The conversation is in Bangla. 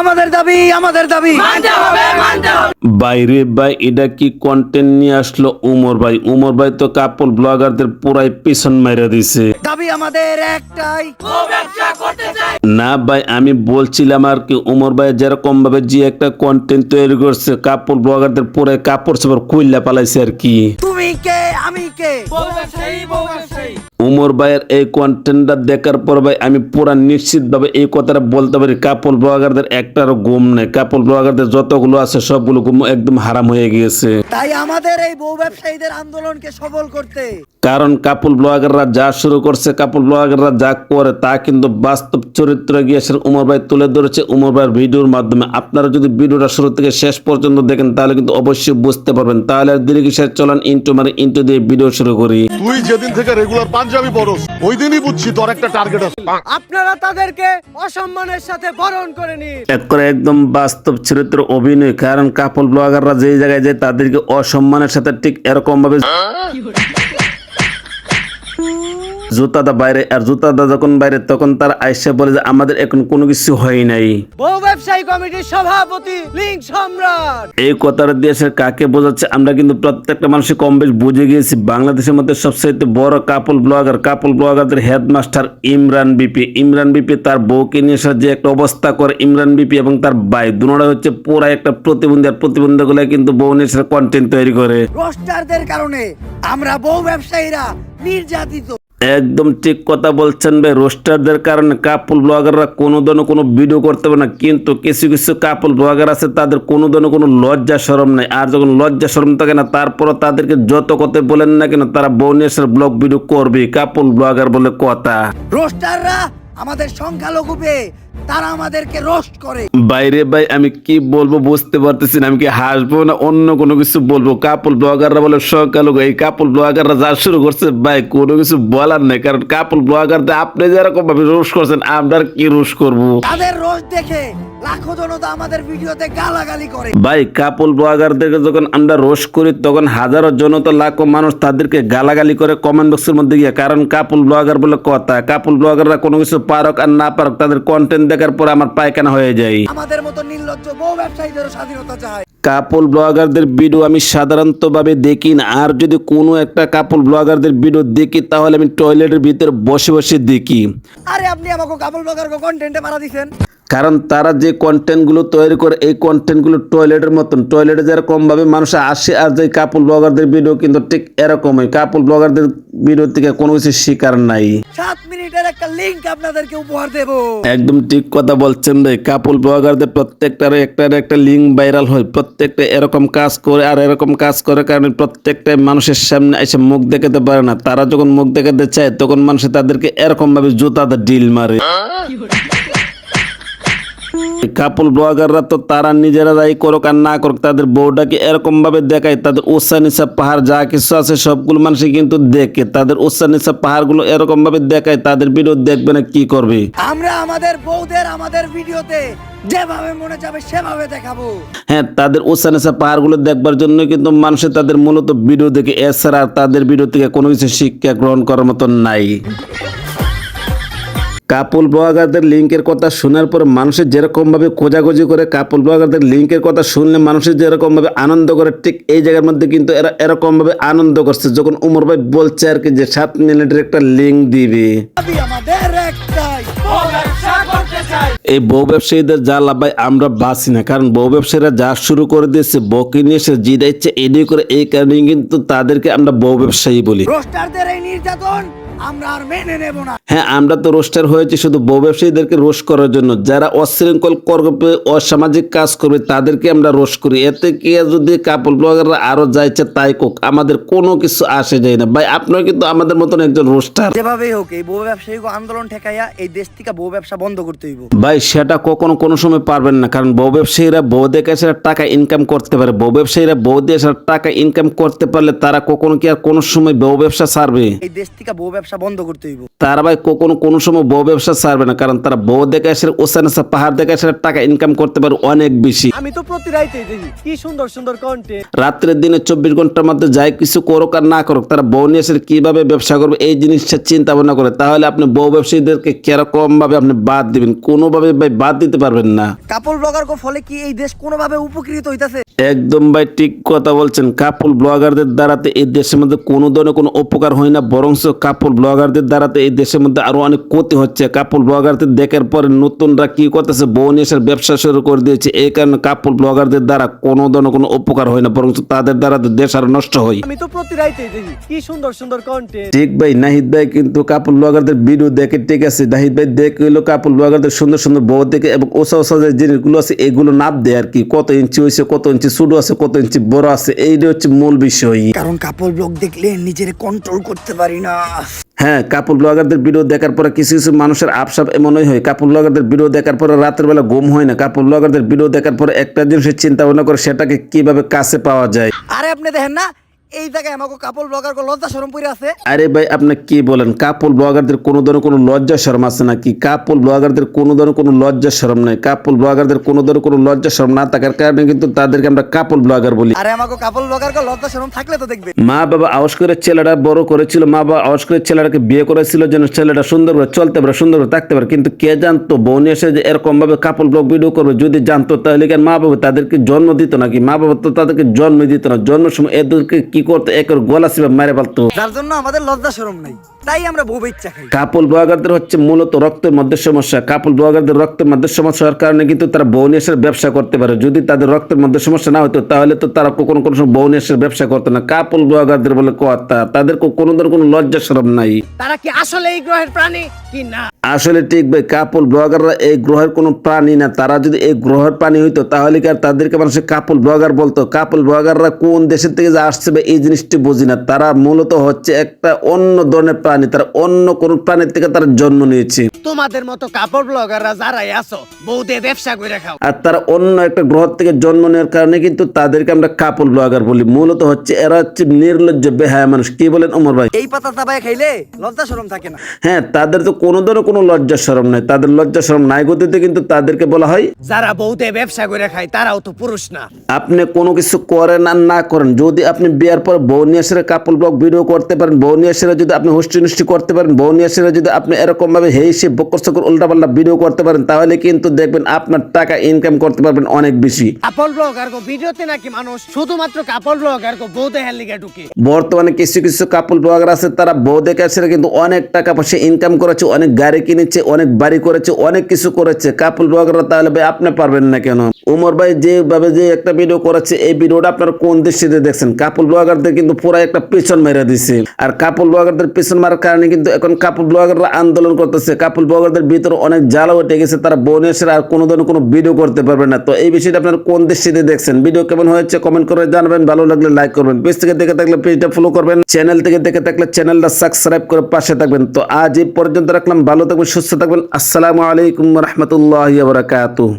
আমাদের দাবি আমাদের দাবি। বাইরে ভাই এটা কি কন্টেন্ট নিয়ে আসলো উমর ভাই? উমর ভাই তো কাপড় ব্লগারদের পুরাই পিছন মাইরা দিছে। দাবি আমাদের একটাই। না ভাই আমি বলছিলাম আর কি উমর ভাই যেরকম ভাবে যে একটা কন্টেন্ট তৈরি করছে কাপড় ব্লগারদের পুরাই কাপড় সাপড় কুইল্লা পালাইছে আর কি। তুমি কে? আমি কে? উমর ভাইয়ের এই কন্টেন্টটা দেখার পর ভাই আমি পুরা নিশ্চিত ভাবে এই কথাটা বলতে পারি কাপড় ব্লগারদের একটারও ঘুম নেই। কাপড় ব্লগারদের যতগুলো আছে সবগুলো ঘুম একদম হারাম হয়ে গিয়েছে। তাই আমাদের এই বউ ব্যবসায়ীদের আন্দোলনকে সফল করতে কারণ কাপল ব্লগাররা যা শুরু করছে কাপল ব্লগাররা যা করে তা কিন্তু বাস্তব চরিত্র গিয়েছেন উমর ভাই তুলে ধরেছে। উমর ভাইয়ের ভিডিওর মাধ্যমে। আপনারা যদি ভিডিওটা শুরু থেকে শেষ পর্যন্ত দেখেন তাহলে কিন্তু অবশ্যই বুঝতে পারবেন। তাহলে আর দীর্ঘ শেষ চলান ইন্টু মানে ইন্টু দিয়ে ভিডিও শুরু করি। তুই যেদিন থেকে রেগুলার পাঞ্জাবি পরস ওই দিনই বুঝছি তোর একটা টার্গেট আছে। আপনারা তাদেরকে অসম্মানের সাথে বরণ করে নিন। এক করে একদম বাস্তব চরিত্র অভিনয়। কারণ কাপল ব্লগাররা যেই জায়গায় যায় তাদেরকে অসম্মানের সাথে ঠিক এরকম ভাবে জুতাদা বাইরে আর জুতাদা যখন বাইরে তখন তার আইসা বলে যে আমাদের এখন কোনো কিছু হয় নাই। বউ ব্যবসায়ী কমিটির সভাপতি লিঙ্ক সম্রাট। এই কথাটা দিয়ে সে কাকে বোঝাচ্ছে আমরা কিন্তু প্রত্যেকটা মানুষই কম বেশ বুঝে গিয়েছি। বাংলাদেশের মধ্যে সবচেয়ে বড় couple blogger couple ব্লগারদের headmaster Imran BP Imran BP তার বউকে নিয়ে এসে যে একটা অবস্থা করে ইমরান বিপি এবং তার ভাই। দুনোটা হচ্ছে পুরা একটা প্রতিবন্ধী আর প্রতিবন্ধীগুলো কিন্তু বউ নিয়ে কন্টেন্ট তৈরি করে। রোস্টারদের কারণে আমরা বউ ব্যবসায়ীরা নির্যাতিত। একদম ঠিক কথা বলছেন ভাই। রোস্টারদের কারণে কাপল ব্লগাররা কোনো ধরনের কোনো ভিডিও করতে পারে না। কিন্তু কিছু কিছু কাপল ব্লগার আছে, তাদের কোনো ধরনের কোনো লজ্জা সরম নেই। আর যখন লজ্জা সরম থাকে না, তারপরও তাদেরকে যত কথা বলেন না কেন, তারা বনেশ্বর ব্লগ ভিডিও করবে কাপল ব্লগার বলে কথা। রোস্টাররা আমাদের সংখ্যালঘু পেয়ে তারা আমাদেরকে রোস্ট করে। বাইরে ভাই আমি কি বলব বুঝতে পারতেছি না আমি কি হাসবো না অন্য কোনো কিছু বলব? কাপল ব্লগাররা বলে সকাল এই কাপল ব্লগাররা যা শুরু করছে ভাই কোনো কিছু বলার নেই। কারণ কাপল ব্লগারদের আপনি যেরকম ভাবে রোশ করছেন আমরা কি রোশ করব? তাদের রোস্ট দেখে লাখো জনতা আমাদের ভিডিওতে গালাগালি করে। ভাই কাপল ব্লগারদেরকে যখন আমরা রোশ করি তখন হাজারো জনতা লাখো মানুষ তাদেরকে গালাগালি করে কমেন্ট বক্সের মধ্যে গিয়ে কারণ কাপল ব্লগার বলে কথা কাপল ব্লগাররা কোনো কিছু পারক আর না পারক তাদের কন্টেন্ট দেখার পর আমার পায়খানা হয়ে যায়। আমাদের মতো নির্লজ্জ বউ ব্যবসায়ীদেরও স্বাধীনতা চায় কাপল ব্লগারদের ভিডিও আমি সাধারণতভাবে দেখি না আর যদি কোনো একটা কাপল ব্লগারদের ভিডিও দেখি তাহলে আমি টয়লেটের ভিতরে বসে বসে দেখি। আরে আপনি আমাকে কাপড় ব্লগার কন্টেন্টে মারা দিছেন? কারণ তারা যে কন্টেন্টগুলো তৈরি করে এই কন্টেন্টগুলো টয়লেটের মতন। টয়লেটে যেরকম ভাবে মানুষ আসে আর যে কাপল ব্লগারদের ভিডিও কিন্তু ঠিক এরকমই। কাপল ব্লগারদের ভিডিও থেকে কোনো কিছু শিকার নাই। সাত মিনিটের একটা লিংক আপনাদেরকে উপহার দেব। একদম ঠিক কথা বলছেন ভাই কাপল ব্লগারদের প্রত্যেকটার একটা একটা লিঙ্ক ভাইরাল হয়। প্রত্যেকটা এরকম কাজ করে আর এরকম কাজ করে কারণে প্রত্যেকটা মানুষের সামনে এসে মুখ দেখাতে পারে না। তারা যখন মুখ দেখাতে চায় তখন মানুষ তাদেরকে এরকম ভাবে জুতাতে ডিল মারে। কাপল ব্লগাররা তো তারা নিজেরা যাই করুক আর না করুক তাদের বউটাকে এরকম ভাবে দেখায় তাদের উৎসা নিচা পাহাড় যা কিছু আছে সবগুলো মানুষ কিন্তু দেখে তাদের উৎসা নিচা পাহাড়গুলো এরকম ভাবে দেখায় তাদের ভিডিও দেখবে না কি করবে? আমরা আমাদের বউদের আমাদের ভিডিওতে যেভাবে মনে যাবে সেভাবে দেখাবো। হ্যাঁ তাদের উৎসানেসা পাহাড়গুলো দেখবার জন্য কিন্তু মানুষের তাদের মূলত ভিডিও দেখে এছাড়া তাদের ভিডিও থেকে কোনো কিছু শিক্ষা গ্রহণ করার মতন নাই। কাপল ব্লগারদের লিঙ্কের কথা শোনার পর মানুষের যেরকমভাবে খোঁজাখুঁজি করে কাপল ব্লগারদের লিঙ্কের কথা শুনলে মানুষের যেরকমভাবে আনন্দ করে ঠিক এই জায়গার মধ্যে কিন্তু এরা এরকমভাবে আনন্দ করছে যখন উমর ভাই বলছে আর কি যে সাত মিনিটের একটা লিঙ্ক দিবে। দাবি আমাদের একটাই। এই বউ ব্যবসায়ীদের যা লাভ ভাই আমরা বাঁচি না কারণ বউ ব্যবসায়ীরা যা শুরু করে দিয়েছে বউকে নিয়ে সে জিদা ইচ্ছে এডিও করে এই কারণে কিন্তু তাদেরকে আমরা বউ ব্যবসায়ী বলি। রোস্টারদের এই নির্যাতন আমরা আর মেনে নেব না। হ্যাঁ আমরা তো রোস্টার হয়েছি শুধু বউ ব্যবসায়ীদেরকে রোষ করার জন্য। যারা অশৃঙ্খল করবে অসামাজিক কাজ করবে তাদেরকে আমরা রোষ করি। এতে কি যদি কাপল ব্লগাররা আরও যাইছে তাই কোক আমাদের কোনো কিছু আসে যায় না। ভাই আপনার কিন্তু আমাদের মতন একজন রোস্টার। যেভাবেই হোক এই বউ ব্যবসায়ী আন্দোলন ঠেকাইয়া এই দেশ থেকে বউ ব্যবসা বন্ধ করতে হইব। ভাই সেটা কখনো কোনো সময় পারবেন না কারণ বউ ব্যবসায়ীরা বউ দেখে সেটা টাকা ইনকাম করতে পারে। বউ ব্যবসায়ীরা বউ দিয়ে সেটা টাকা ইনকাম করতে পারলে তারা কখনো কি আর কোনো সময় বউ ব্যবসা ছাড়বে? এই দেশ থেকে বউ ব্যবসা ব্যবসা বন্ধ করতে হইব। তারা ভাই কখনো কোনো সময় বউ ব্যবসা ছাড়বে না কারণ তারা বউ দেখে আসলে ওসানেসা পাহাড় দেখে আসলে টাকা ইনকাম করতে পারে অনেক বেশি। আমি তো প্রতি রাইতেই দেখি কি সুন্দর সুন্দর কন্টেন্ট রাত্রের দিনে চব্বিশ ঘণ্টার মধ্যে যাই কিছু করুক আর না করুক তারা বউ নিয়ে এসে কীভাবে ব্যবসা করবে এই জিনিসটা চিন্তা ভাবনা করে। তাহলে আপনি বউ ব্যবসায়ীদেরকে কীরকম ভাবে আপনি বাদ দিবেন কোনোভাবে ভাই বাদ দিতে পারবেন না। কাপল ব্লগার কো ফলে কি এই দেশ কোনোভাবে উপকৃত হইতাছে? একদম ভাই ঠিক কথা বলছেন কাপল ব্লগারদের দ্বারাতে এই দেশের মধ্যে কোনো ধরনের কোনো উপকার হয় না বরঞ্চ কাপল ব্লগারদের দ্বারাতে এই দেশের মধ্যে আরও অনেক ক্ষতি হচ্ছে। কাপল ব্লগারদের দেখার পরে নতুনরা কি করতেছে? বউ নিয়ে এসে ব্যবসা শুরু করে দিয়েছে। এই কারণে কাপল ব্লগারদের দ্বারা কোনো ধরনের কোনো উপকার হয় না বরং তাদের দ্বারা দেশ আরও নষ্ট হয়। আমি তো প্রতি রাইতেই দেখি কি সুন্দর সুন্দর কন্টেন্ট ঠিক ভাই নাহিদ ভাই কিন্তু কাপল ব্লগারদের ভিডিও দেখে ঠিক আছে। নাহিদ ভাই দেখে হলো কাপল ব্লগারদের সুন্দর সুন্দর বউ দেখে এবং ওসা ওসা যে জিনিসগুলো আছে এগুলো নাপ দেয় আর কি। কত ইঞ্চি হয়েছে কত ইঞ্চি ছোট আছে কত ইঞ্চি বড় আছে এইটা হচ্ছে মূল বিষয়। কারণ কাপল ব্লগ দেখলে নিজের কন্ট্রোল করতে পারি না। হ্যাঁ কাপড় ব্লগারদের ভিডিও দেখার পরে কিছু কিছু মানুষের আপসাপ এমনই হয়। কাপড় ব্লগারদের ভিডিও দেখার পরে রাতের বেলা ঘুম হয় না। কাপড় ব্লগারদের ভিডিও দেখার পরে একটা জিনিসের চিন্তা ভাবনা করে সেটাকে কীভাবে কাছে পাওয়া যায়। আরে আপনি দেখেন না এই জায়গায় আমাকে কাপল ব্লগার কো লজ্জা শরম পড়ে আছে। আরে ভাই আপনি কি বলেন? কাপল ব্লগারদের কোনো ধরনের কোনো লজ্জা শরম আছে নাকি? কাপল ব্লগারদের কোনো ধরনের কোনো লজ্জা শরম নাই। কাপল ব্লগারদের কোনো ধরনের কোনো লজ্জা শরম না থাকার কারণে কিন্তু তাদেরকে আমরা কাপল ব্লগার বলি। আরে আমাকে কাপল ব্লগার কো লজ্জা শরম থাকলে তো দেখবে। মা বাবা আওয়াজ ছেলেটা বড় করেছিল মা বাবা ছেলেটাকে বিয়ে করেছিল যেন ছেলেটা সুন্দর করে চলতে পারে সুন্দর করে থাকতে পারে। কিন্তু কে জানতো বোন এসে যে এরকম ভাবে কাপল ব্লগ ভিডিও করবে যদি জানতো তাহলে কেন মা বাবা তাদেরকে জন্ম দিত নাকি? মা বাবা তো তাদেরকে জন্ম দিত না। জন্মের সময় এদেরকে কি করতো? একের গলা সিবা মেরে ফেলতো। তার জন্য আমাদের লজ্জা শরম নাই। তাই আমরা বউ ইচ্ছা খাই। কাপল ব্লগারদের হচ্ছে মূলত রক্তের মধ্যে সমস্যা। কাপল ব্লগারদের রক্তের মধ্যে সমস্যা হওয়ার কারণে কিন্তু তারা এসে ব্যবসা করতে পারে। যদি তাদের রক্তের মধ্যে সমস্যা না হতো তাহলে তো তারা কখনো কোনো সময় এসে ব্যবসা করতো না। কাপল ব্লগারদের বলে কথা তাদের কোনো ধরনের কোনো লজ্জা সরম নাই। তারা কি আসলে এই গ্রহের প্রাণী কি না? আসলে ঠিক ভাই কাপল ব্লগাররা এই গ্রহের কোনো প্রাণী না। তারা যদি এই গ্রহের প্রাণী হইতো তাহলে কি আর তাদেরকে মানুষের কাপল ব্লগার বলতো? কাপল ব্লগাররা কোন দেশের থেকে যে আসছে এই জিনিসটি বুঝি না। তারা মূলত হচ্ছে একটা অন্য ধরনের প্রাণী তারা অন্য কোন প্রাণীর থেকে তারা জন্ম নিয়েছে। তোমাদের মতো কাপড় ব্লগাররা যারাই আছো বউদে ব্যবসা করে খাও। আর তারা অন্য একটা গ্রহ থেকে জন্ম নেওয়ার কারণে কিন্তু তাদেরকে আমরা কাপল ব্লগার বলি। মূলত হচ্ছে এরা হচ্ছে নির্লজ্জ বেহায়া মানুষ। কি বলেন অমর ভাই? এই পাতা চাবায় খাইলে লজ্জা শরম থাকে না। হ্যাঁ তাদের তো কোনো ধরনের কোনো লজ্জা শরম নাই। তাদের লজ্জা শরম নাই গতিতে কিন্তু তাদেরকে বলা হয় যারা বউদে ব্যবসা করে খায় তারাও তো পুরুষ না। আপনি কোনো কিছু করেন আর না করেন যদি আপনি বিয়ার পর বউ নিয়ে এসে কাপল ব্লগ ভিডিও করতে পারেন বউ নিয়ে এসে যদি আপনি হোস্টি নুষ্টি করতে পারেন। বউ নিয়ে যদি আপনি এরকম ভাবে হেই সে বকর সকর উল্টাপাল্টা ভিডিও করতে পারেন তাহলে কিন্তু দেখবেন আপনার টাকা ইনকাম করতে পারবেন অনেক বেশি। কাপড় ব্লগার গো ভিডিওতে নাকি মানুষ শুধুমাত্র কাপড় ব্লগার গো বউদে হেলিগে ঢুকে। বর্তমানে কিছু কিছু কাপল ব্লগার আছে তারা বউ দেখে আসলে কিন্তু অনেক টাকা পয়সা ইনকাম করেছে অনেক গাড়ি কিনেছে অনেক বাড়ি করেছে অনেক কিছু করেছে। কাপল ব্লগাররা তাহলে ভাই আপনি পারবেন না কেন? উমর ভাই যেভাবে যে একটা ভিডিও করেছে এই ভিডিওটা আপনারা কোন দৃষ্টিতে দেখছেন? কাপল ব্লগারদের কিন্তু পুরো একটা পেছন মেরে দিছে। আর কাপল ব্লগারদের পেছন মারার কারণে কিন্তু এখন কাপল ব্লগাররা আন্দোলন করতেছে। কাপল ব্লগারদের ভিতরে অনেক জ্বালা উঠে গেছে, তারা বোনেসের আর কোনো ধরনের কোনো ভিডিও করতে পারবে না। তো এই বিষয়টা আপনারা কোন দৃষ্টিতে দেখছেন? ভিডিও কেমন হয়েছে কমেন্ট করে জানাবেন, ভালো লাগলে লাইক করবেন। পেজ থেকে দেখে থাকলে পেজটা ফলো করবেন। চ্যানেল থেকে দেখে থাকলে চ্যানেলটা সাবস্ক্রাইব করে পাশে থাকবেন। তো আজ এই পর্যন্ত রাখলাম, ভালো থাকবেন, সুস্থ থাকবেন। আসসালামু আলাইকুম রহমতুল্লাহ বারাকাতুহ।